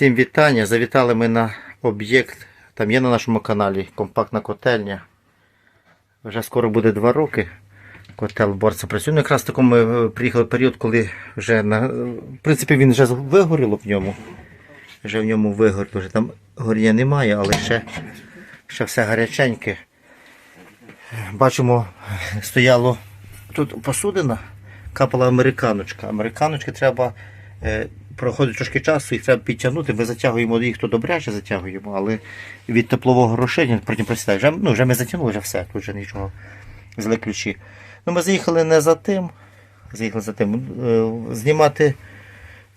Всім вітання. Завітали ми на об'єкт. Там є на нашому каналі компактна котельня. Вже скоро буде 2 роки. Котел борця працює. Ну, якраз в такому е, приїхали період, коли вже на. В принципі, він вже вигоріло в ньому. Вже в ньому вигоріло. Вже там горіння немає, але ще, ще все гаряченьке. Бачимо, стояло тут посудина, капала американочка. Американочки треба. Проходить трошки часу, їх треба підтягнути. Ми затягуємо їх то добряче затягуємо, але від теплового розширення потім просідає. Вже, ну, вже ми затягнули вже все, тут вже нічого. Взяли ключі. Ну, ми заїхали не за тим. Заїхали за тим. Е, знімати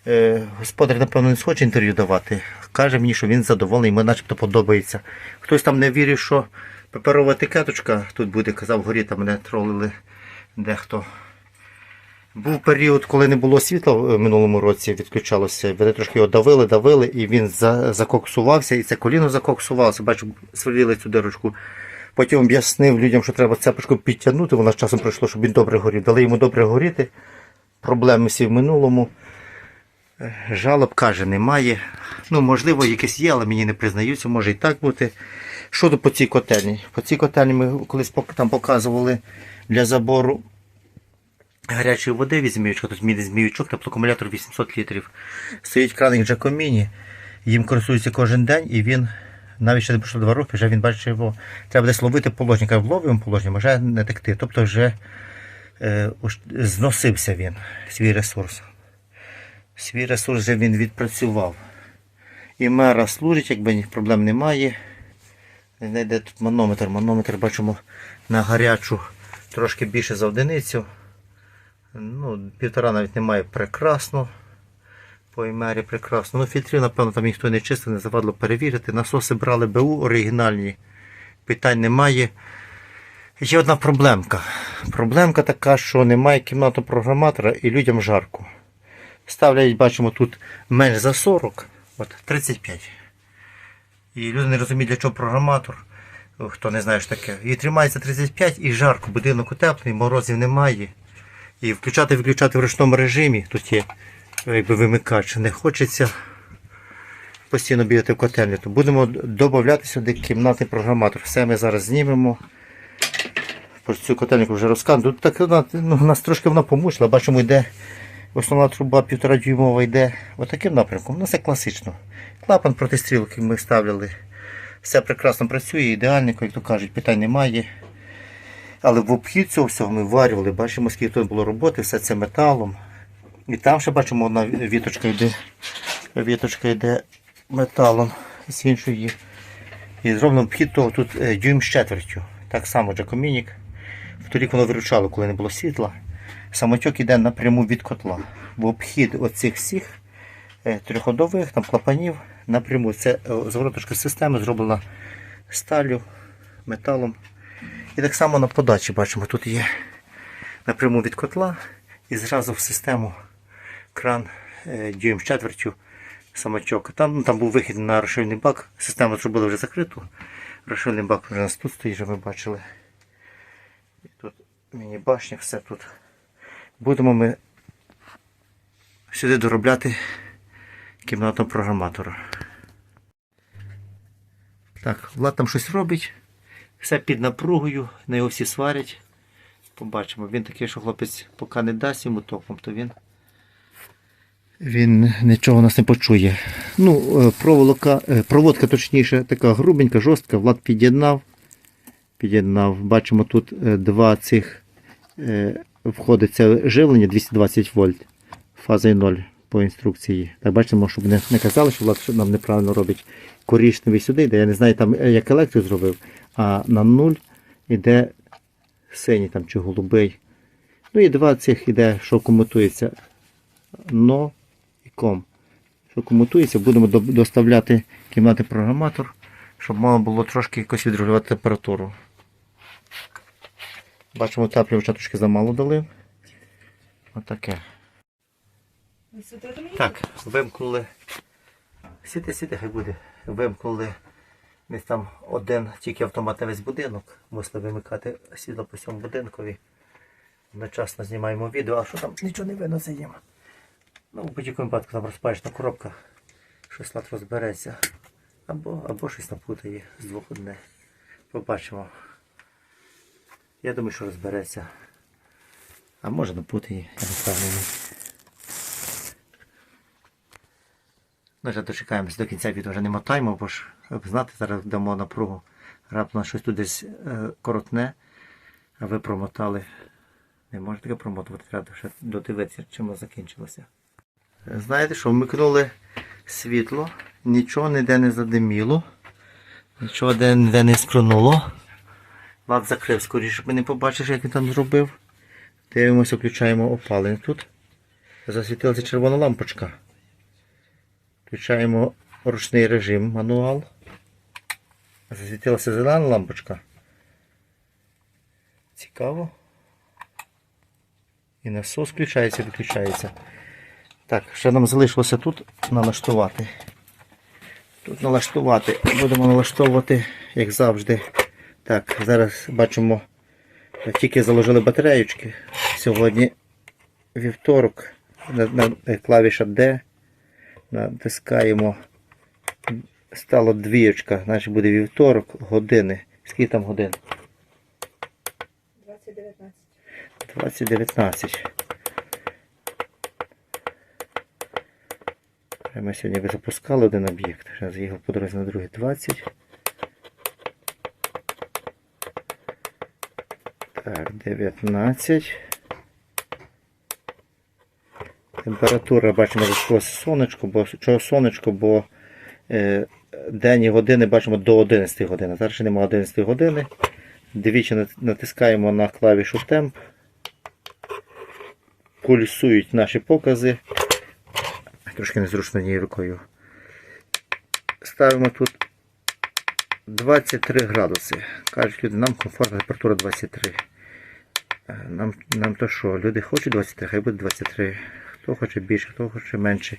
е, господар, напевно, не схоче інтерв'ю давати. Каже мені, що він задоволений, йому начебто подобається. Хтось там не вірив, що паперова етикеточка тут буде, казав, горі там мене тролили дехто. Був період, коли не було світла в минулому році, відключалося. Вони трошки його давили, давили, і він за, закоксувався, і це коліно закоксувалося. Бачу, сверлили цю дирочку. Потім об'яснив людям, що треба цепочку підтягнути. Вона з часом пройшло, щоб він добре горів. Дали йому добре горіти. Проблеми всі в минулому. Е, Жалоб каже, немає. Ну, можливо, якесь є, але мені не признаються, може і так бути. Що по цій котельні? По цій котельні ми колись там показували для забору гарячої води від зміючка, тут мій зміючок, теплоакумулятор 800 літрів. Стоїть краник Джакоміні, їм користуються кожен день, і він навіть ще не пройшло два роки, вже він бачить його. Треба десь ловити положення. Каже, вловимо положення, може не текти. Тобто вже е, зносився він, свій ресурс. Свій ресурс вже він відпрацював. І мера служить, якби ні- проблем немає. Знайде тут манометр. Манометр бачимо на гарячу трошки більше за одиницю. Ну, півтора навіть немає прекрасно. По імері прекрасно. Ну, фільтрів, напевно, там ніхто не чистив, не завадило перевірити. Насоси брали БУ оригінальні. Питань немає. Є одна проблемка. Проблемка така, що немає кімнатного програматора і людям жарко. Ставлять, бачимо, тут менш за 40, от 35. І люди не розуміють, для чого програматор. Хто не знає, що таке. І тримається 35 і жарко, будинок утеплений, морозів немає. І включати виключати в ручному режимі, тут є якби вимикач, не хочеться постійно бігати в котельню, то будемо додати сюди кімнатний програматор. Все ми зараз знімемо. Про цю котельнику вже розказую. Тут так ну, нас трошки вона помучила, бачимо, йде основна труба півтора дюймова йде отаким напрямком. Ну це класично. Клапан проти стрілки ми ставляли. Все прекрасно працює, ідеально, як то кажуть, питань немає. Але в обхід цього всього ми варювали, бачимо, скільки тут було роботи, все це металом. І там ще бачимо, одна віточка йде, віточка йде металом з іншої. І зроблено обхід того тут е, дюйм з четвертю. Так само Джакомінік. Торік воно виручало, коли не було світла. Самотьок іде напряму від котла. В обхід оцих всіх е, трьохходових там клапанів напряму. Це е, звороточка системи зроблена сталю, металом. І так само на подачі бачимо, тут є напряму від котла і зразу в систему кран е, дюйм з четвертю самочок. Там, ну, там був вихід на розширний бак. Систему зробили вже закриту. Розширний бак вже у нас тут стоїть, вже ми бачили. І тут міні-башня, все тут. Будемо ми сюди доробляти кімнатного програматора. Так, Влад там щось робить. Все під напругою, на його всі сварять. Побачимо. Він такий, що хлопець поки не дасть йому током, то він. Він нічого нас не почує. Ну, е, проволока, е, проводка точніше, така грубенька, жорстка, Влад під'єднав. Під'єднав. Бачимо, тут е, два цих входить живлення 220 вольт. Фаза 0 по інструкції. Так бачимо, щоб не, не казали, що Влад нам неправильно робить. Коричневий сюди йде. Я не знаю, там як електрик зробив, а на 0 йде синій там чи голубий. Ну і два цих іде, що комутується но і ком. Що комутується, будемо доставляти кімнати програматор, щоб можна було трошки якось відрегулювати температуру. Бачимо, теплювача трошки замало дали. Отаке. Так, вимкнули. Сіти, сіти, хай буде. Вимкнули десь там один тільки автомат на весь будинок. Мусили вимикати світло по всьому будинкові. Одночасно знімаємо відео, а що там нічого не видно їм. Ну, в будь-якому випадку там розпаєшна коробка. щось лад розбереться. Або, або щось напутає з двох одне. Побачимо. Я думаю, що розбереться. А може напутає, я не впевнений. Вже дочекаємось до кінця відео вже не мотаємо, бо ж знати, зараз дамо напругу. Раптом щось тут десь е, коротне, а ви промотали. Не можете таке промотувати, треба ще додивитися, чим воно закінчилося. Знаєте що, вмикнули світло, нічого ніде не задиміло, нічого ніде не скронуло. Лад закрив скоріше, щоб ми не побачиш, як він там зробив. Дивимося, включаємо опалення тут. Засвітилася червона лампочка. Включаємо ручний режим мануал. Засвітилася зелена лампочка. Цікаво. І насос включається, виключається. Так, ще нам залишилося тут налаштувати. Тут налаштувати. Будемо налаштовувати, як завжди. Так, зараз бачимо, тільки заложили батареючки. Сьогодні вівторок. На, на клавіша D. Натискаємо. Стало двієчка, значить буде вівторок, години. Скільки там годин? 2019. 2019. Ми сьогодні вже запускали один об'єкт. Зараз їхав по дорозі на другий 20. Так, 19. Температура, бачимо, зайшлося сонечко, бо чого сонечко, бо е, день і години бачимо до 11 години. Зараз ще немає 11 години. Двічі натискаємо на клавішу темп. Пульсують наші покази. Трошки незручно однією рукою. Ставимо тут 23 градуси. Кажуть люди, нам комфортна температура 23. Е, Нам, нам то що, люди хочуть 23, хай буде 23. Хто хоче більше, хто хоче менше.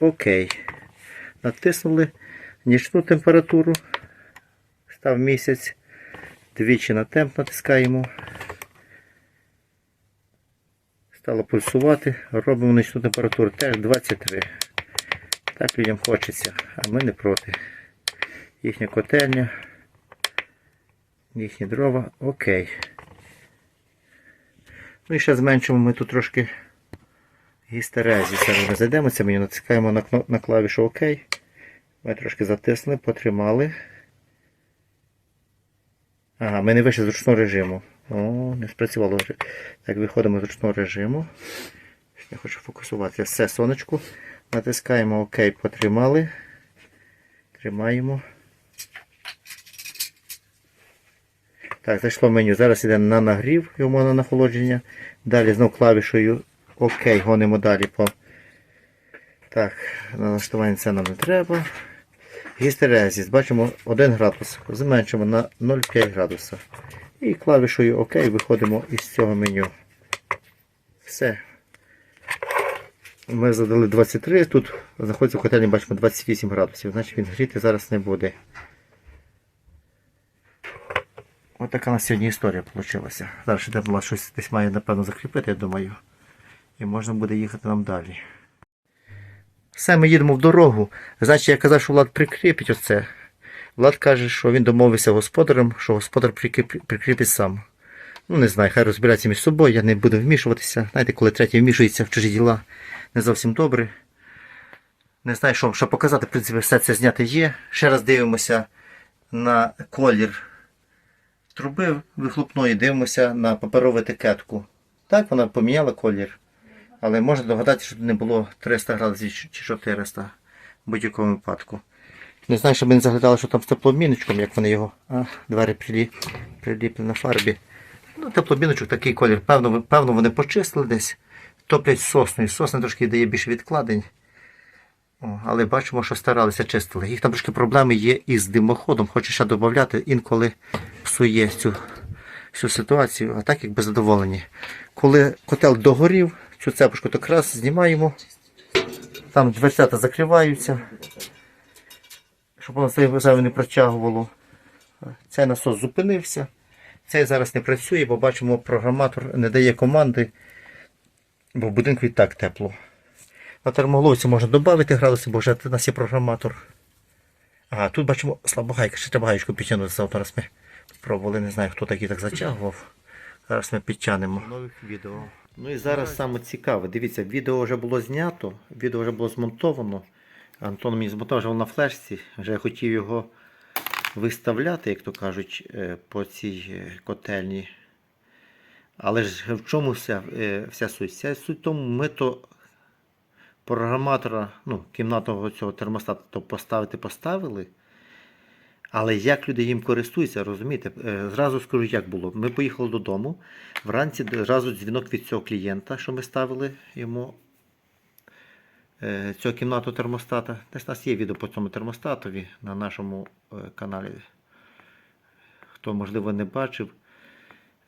Окей. Натиснули нічну температуру. Став місяць. Двічі на темп натискаємо. Стало пульсувати. Робимо нічну температуру теж 23. Так людям хочеться, а ми не проти. Їхня котельня. Їхні дрова. Окей. Ну і ще зменшимо ми тут трошки гістерезі. Зараз ми зайдемо це меню, натискаємо на, на клавішу ОК. Ми трошки затиснули, потримали. Ага, ми не вийшли з ручного режиму. О, не спрацювало. Так, виходимо з ручного режиму. Я хочу фокусуватися. Все, сонечку. Натискаємо ОК, потримали. Тримаємо. Так, зайшло меню. Зараз йде на нагрів, йому на нахолодження. Далі знов клавішою ОК, гонимо далі по. Так, на налаштування це нам не треба. Гістерезіс, бачимо 1 градус. Зменшимо на 0,5 градуса. І клавішою ОК виходимо із цього меню. Все. Ми задали 23, тут знаходиться в котельні, бачимо 28 градусів, значить він гріти зараз не буде. Ось така у нас сьогодні історія вийшла. Зараз ще треба щось десь має, напевно, закріпити, я думаю. І можна буде їхати нам далі. Все, ми їдемо в дорогу. Значить, я казав, що Влад прикріпить оце. Влад каже, що він домовився господарем, що господар прикріпить сам. Ну, не знаю, хай розбирається між собою, я не буду вмішуватися. Знаєте, коли третій вмішується в чужі діла, не зовсім добре. Не знаю, що, що показати, в принципі, все це зняти є. Ще раз дивимося на колір труби вихлопної, дивимося на паперову етикетку. Так, вона поміняла колір. Але можна догадатися, що не було 300 градусів чи 400 в будь-якому випадку. Не знаю, щоб ми не заглядали, що там з теплообміночком, як вони його. А, двері прилі... приліплені на фарбі. Ну, теплообміночок такий колір. Певно, певно, вони почистили десь. Топлять сосною. Сосна трошки дає більше відкладень. О, але бачимо, що старалися чистили. Їх там трошки проблеми є із димоходом, хочу ще додати, інколи псує цю, цю ситуацію, а так якби задоволені. Коли котел догорів, цю цепочку так раз знімаємо, там дверцята закриваються, щоб воно зайве не протягувало. Цей насос зупинився. Цей зараз не працює, бо бачимо, програматор не дає команди, бо в будинку і так тепло. На термоголовці можна додати градуси, бо вже у нас є програматор. Ага, тут бачимо слабогайка, ще треба гаєчку підтягнути завтра. Раз ми пробували, не знаю, хто такий так затягував. Зараз ми підтягнемо. Нових відео. Ну і зараз саме цікаве. Дивіться, відео вже було знято, відео вже було змонтовано. Антон мені змонтував на флешці, вже я хотів його виставляти, як то кажуть, е, по цій е, котельні. Але ж в чому вся, е, вся суть? Вся суть в тому, ми то програматора, ну, кімнатного цього термостата то поставити поставили. Але як люди їм користуються, розумієте? Е, Зразу скажу, як було. Ми поїхали додому. Вранці зразу дзвінок від цього клієнта, що ми ставили йому е, цього кімнату термостата. Десь у нас є відео по цьому термостатові на нашому е, каналі. Хто, можливо, не бачив,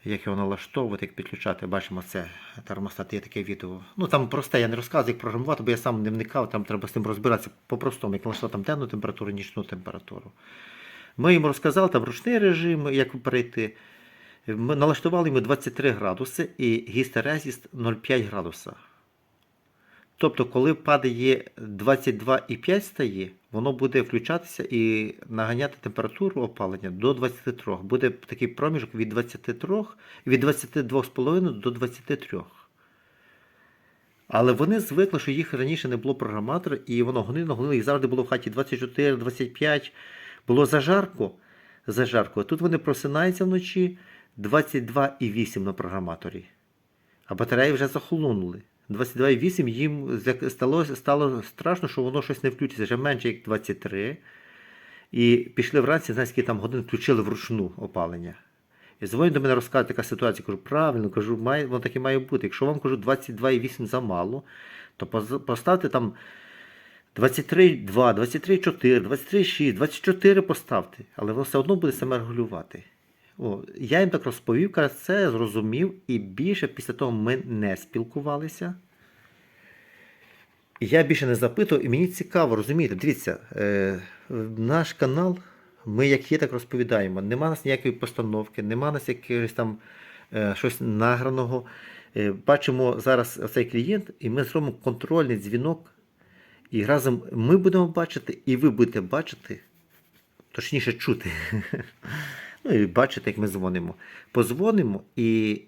як його налаштовувати, як підключати. Бачимо, це термостат, є таке відео. Ну там просте, я не розказую, як програмувати, бо я сам не вникав, там треба з тим розбиратися по-простому, як налаштувати там денну температуру, нічну температуру. Ми йому розказали там ручний режим, як перейти. Ми налаштували йому 23 градуси і гістерезіст 0,5 градуса. Тобто, коли падає 22,5 стає, воно буде включатися і наганяти температуру опалення до 23. Буде такий проміжок від 23, від 22,5 до 23. Але вони звикли, що їх раніше не було програматора, і воно гонило, гонило, їх завжди було в хаті 24, 25. Було зажарко. зажарко. Тут вони просинаються вночі 22,8 на програматорі. А батареї вже захолонули. 22,8 їм стало, стало страшно, що воно щось не включиться, вже менше як 23. І пішли вранці, знаєте, скільки там годин включили вручну опалення. І дзвонять до мене розказують така ситуація. Кажу, правильно, кажу, має, воно так і має бути. Якщо вам кажу 22,8 замало, то поставте там 23,2, 23,4, 23,6, 24 поставте, але воно все одно буде саме регулювати. О, я їм так розповів, це зрозумів, і більше після того ми не спілкувалися. Я більше не запитував, і мені цікаво, розумієте, дивіться, е, наш канал, ми як є, так розповідаємо. Нема нас ніякої постановки, нема нас якогось там е, щось награного. Е, бачимо зараз цей клієнт, і ми зробимо контрольний дзвінок. І разом ми будемо бачити, і ви будете бачити, точніше чути. Ну і бачите, як ми дзвонимо. Позвонимо, і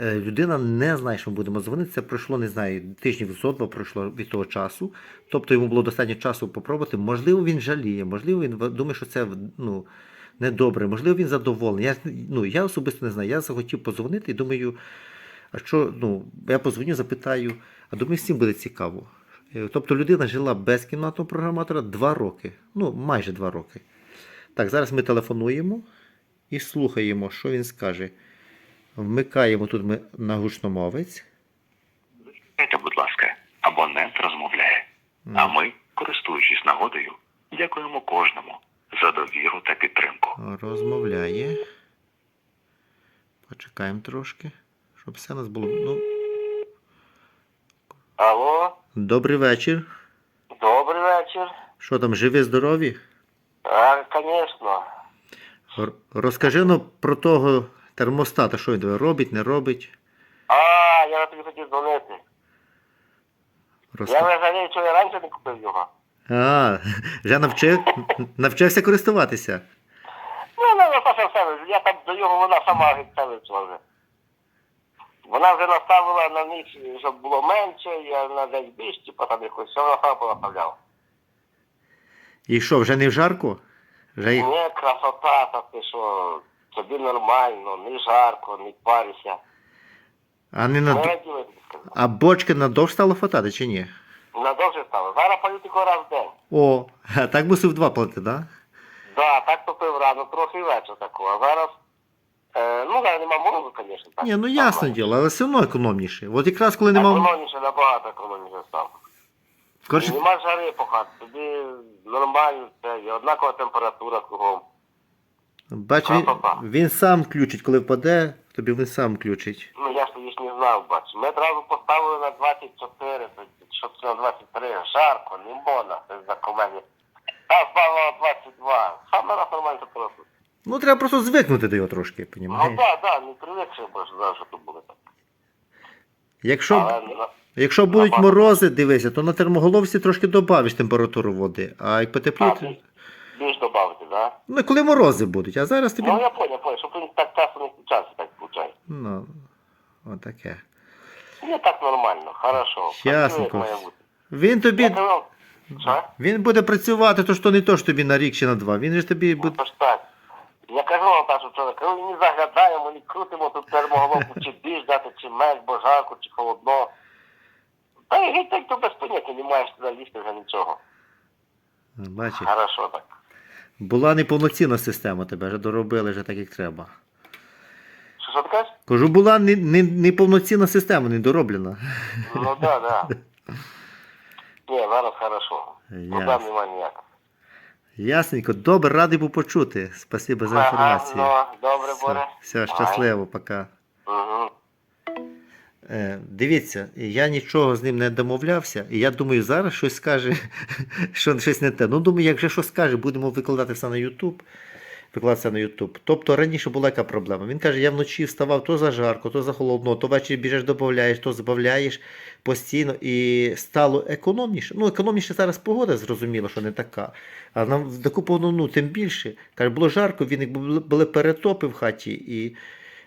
е, людина не знає, що ми будемо дзвонити. Це пройшло, не знаю, тижнів зо два пройшло від того часу. Тобто йому було достатньо часу попробувати. Можливо, він жаліє, можливо, він думає, що це ну, недобре, можливо, він задоволений. Я, ну, я особисто не знаю. Я захотів позвонити і думаю, а що, ну, я позвоню, запитаю, а думаю, всім буде цікаво. Е, Тобто людина жила без кімнатного програматора два роки. Ну, майже два роки. Так, зараз ми телефонуємо і слухаємо, що він скаже. Вмикаємо тут ми на гучномовець. Дайте, будь ласка, абонент розмовляє. А ми, користуючись нагодою, дякуємо кожному за довіру та підтримку. Розмовляє. Почекаємо трошки, щоб все у нас було. Ну, Алло, добрий вечір. добрий вечір. Що там, живі, здорові? Звісно. Розкажи ну, про того термостата, що він робить, не робить. А, я тобі хотів дзвонити. Я Розка... не жалію, що я раніше не купив його. А, вже навчив, навчився користуватися. Ну, не Наташа все, я там до його вона сама від себе вже. Вона вже наставила на ніч, щоб було менше, я на день більше, типу там якось, все вона сама понаставляла. І що, вже не в жарку? Вже... їх- Ні, красота, та ти що, тобі нормально, не жарко, не парися. А не Не на... раділи, тобі сказати. А бочки надовж стало хватати чи ні? Надовже стало. Зараз тільки раз в день. О, а так мусив два платити, так? Да? Да, так топив рано, трохи вечір такого. А зараз, ну, зараз нема морозу, звісно. Так. Ні, ну ясно діло, але все одно економніше. От якраз коли нема. Економніше, набагато економніше став. Коротше, Нема жари по хаті, тобі нормально, це є однакова температура кругом. бач, він, він сам включить, коли впаде, тобі він сам включить. Ну, я ж тоді ж не знав, бач. Ми одразу поставили на 24, тоді, щоб це на 23, жарко, не можна, це за комеді. Та впало на 22. Саме раз нормально температура. Ну, треба просто звикнути до його трошки, Ну понімаєш? так, так, не привикши, бо ж що тут буде так. Якщо, Але, Якщо будуть Набагато. морози, дивися, то на термоголовці трошки додавиш температуру води. А як потепліє, А, то- більш, додати, да? ну коли морози будуть, а зараз тобі. Ну я понял, понял, щоб він так часто не включався, так виходить. Ну, отаке. Ні, так нормально, хорошо. Ясненько. Працює, як має бути. Він тобі. Що? Він буде працювати, то що не то ж тобі на рік чи на два. Він же ж тобі Ну, буде. то ж так. Я кажу Наташу вчора, кажу, не заглядаємо, не крутимо тут термоголовку, чи більш дати, чи менш, бо жарко, чи холодно. Та й геть так то без поняття, не маєш туди лізти вже нічого. Бачиш, Хорошо так. була неповноцінна система, тебе вже доробили вже так, як треба. Що, що ти кажеш? Кажу, була не, не, неповноцінна система, недороблена. Ну да, да. Ні, зараз хорошо. Проблем Ясно. немає ніяких. Ясненько, добре, радий був почути. Спасибо за інформацію. Ага, ну, добре. Все, все, щасливо, пока. Угу. Е, дивіться, я нічого з ним не домовлявся, і я думаю, зараз щось скаже, що щось не те. Ну, думаю, як же що скаже, будемо викладати все на YouTube. Викладатися на YouTube. Тобто раніше була яка проблема. Він каже, я вночі вставав то за жарко, то за холодно, то ввечері біжиш, додаєш, то збавляєш постійно і стало економніше. Ну, економніше зараз погода, зрозуміло, що не така. А нам в таку ну, тим більше. Каже, було жарко, він були перетопи в хаті і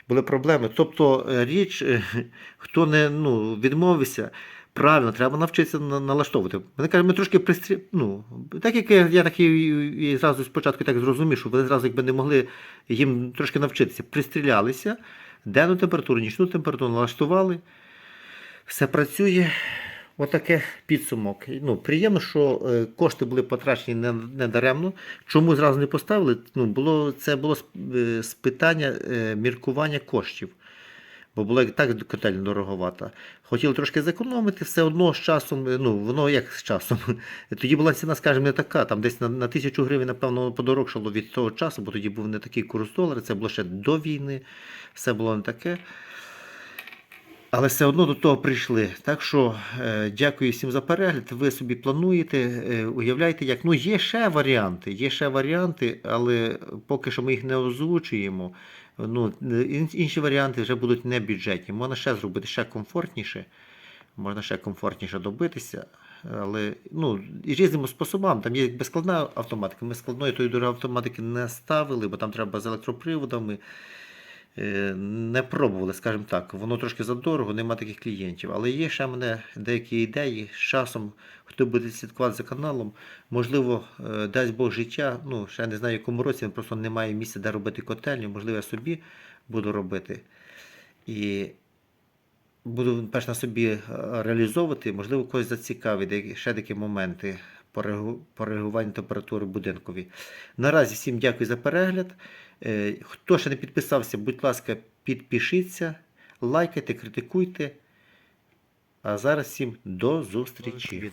були проблеми. Тобто е, річ, е, хто не ну, відмовився, правильно, треба навчитися налаштовувати. Вони кажуть, ми трошки пристрі... ну, так як я, я так і, і, зразу спочатку так зрозумів, що вони зразу якби не могли їм трошки навчитися. Пристрілялися, денну температуру, нічну температуру налаштували. Все працює. Отаке підсумок. Ну, приємно, що е, кошти були потрачені не, не даремно. Чому зразу не поставили? Ну, було, це було з, е, питання е, міркування коштів. Бо було і так котельня дороговата. Хотіли трошки зекономити, все одно з часом, ну воно як з часом. Тоді була ціна, скажімо, не така. Там десь на, на тисячу гривень, напевно, подорожчало від того часу, бо тоді був не такий курс долара, це було ще до війни, все було не таке. Але все одно до того прийшли. Так що е, дякую всім за перегляд. Ви собі плануєте, е, уявляйте, як. Ну, є ще варіанти, є ще варіанти, але поки що ми їх не озвучуємо. Ну, інші варіанти вже будуть не бюджетні. Можна ще зробити ще комфортніше, можна ще комфортніше добитися. Але ну, і різними способами. Там є безскладна автоматика. Ми складної тої автоматики не ставили, бо там треба з електроприводами. Е, Не пробували, скажімо так. Воно трошки задорого, нема таких клієнтів. Але є ще в мене деякі ідеї. З часом, хто буде слідкувати за каналом, можливо, е, дасть Бог життя. Ну, ще не знаю, якому році, просто немає місця, де робити котельню. Можливо, я собі буду робити. І буду перш на собі е, реалізовувати, можливо, когось зацікавить, ще такі моменти по регулюванню температури будинкові. Наразі всім дякую за перегляд. Е, Хто ще не підписався, будь ласка, підпишіться, лайкайте, критикуйте. А зараз всім до зустрічі.